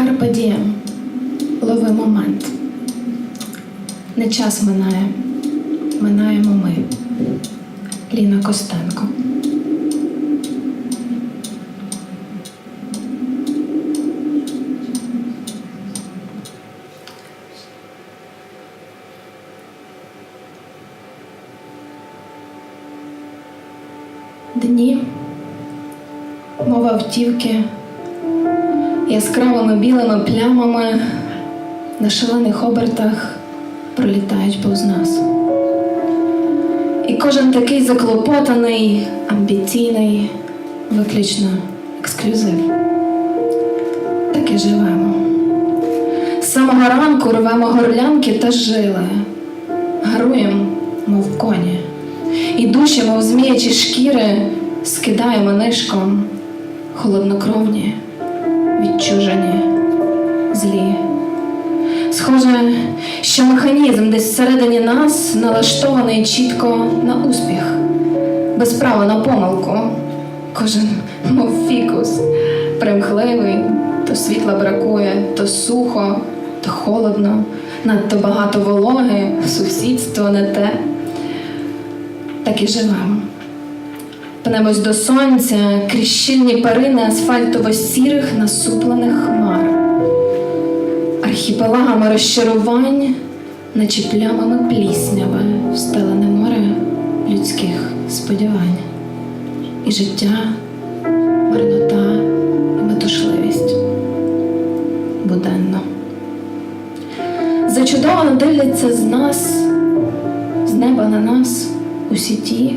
Карпе дієм. Лови момент. Не час минає. Минаємо ми. Ліна Костенко. Дні, мова автівки, яскравими білими плямами на шалених обертах пролітають повз нас. І кожен такий заклопотаний, амбіційний, виключно ексклюзив. Так і живемо. З самого ранку рвемо горлянки та жили, гаруємо, мов коні, і душі, мов зміячі шкіри, скидаємо нишком, холоднокровні, відчужені, злі. Схоже, що механізм десь всередині нас налаштований чітко на успіх, без права на помилку. Кожен, мов фікус, примхливий, то світла бракує, то сухо, то холодно, надто багато вологи, сусідство не те. Так і живемо. Пнемось до сонця крізь щільні парини асфальтово-сірих насуплених хмар архіпелагами розчарувань, наче плямами плісняви встелене море людських сподівань. І життя, марнота і метушливість буденно. Зачудовано дивляться з нас, з неба на нас усі ті,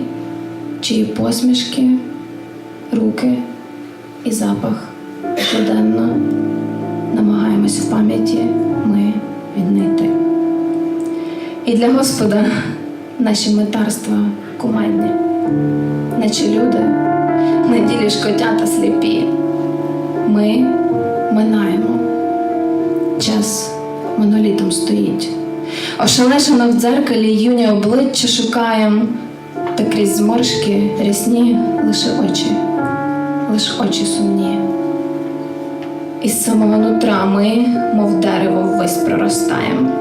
чиї посмішки, руки і запах щоденно намагаємось в пам'яті ми віднайти. І для Господа наші метарства кумедні, наче люди, на ділі шкотята сліпі. Ми минаємо. Час монолітом стоїть. Ошелешено в дзеркалі юні обличчя шукаєм, та крізь зморшки рясні лише очі, лиш очі сумні. Із самого нутра ми, мов дерево, ввесь проростаєм.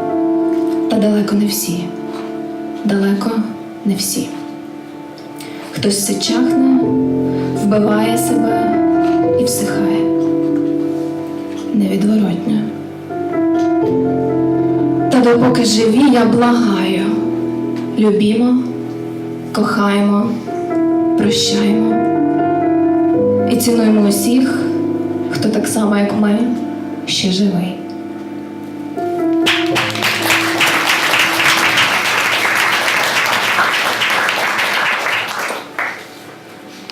Та далеко не всі, далеко не всі. Хтось все чахне, вбиває себе і всихає. Невідворотньо. Та допоки живі, я благаю, любімо, кохаємо, прощаємо і цінуємо усіх хто так само, як ми, ще живий.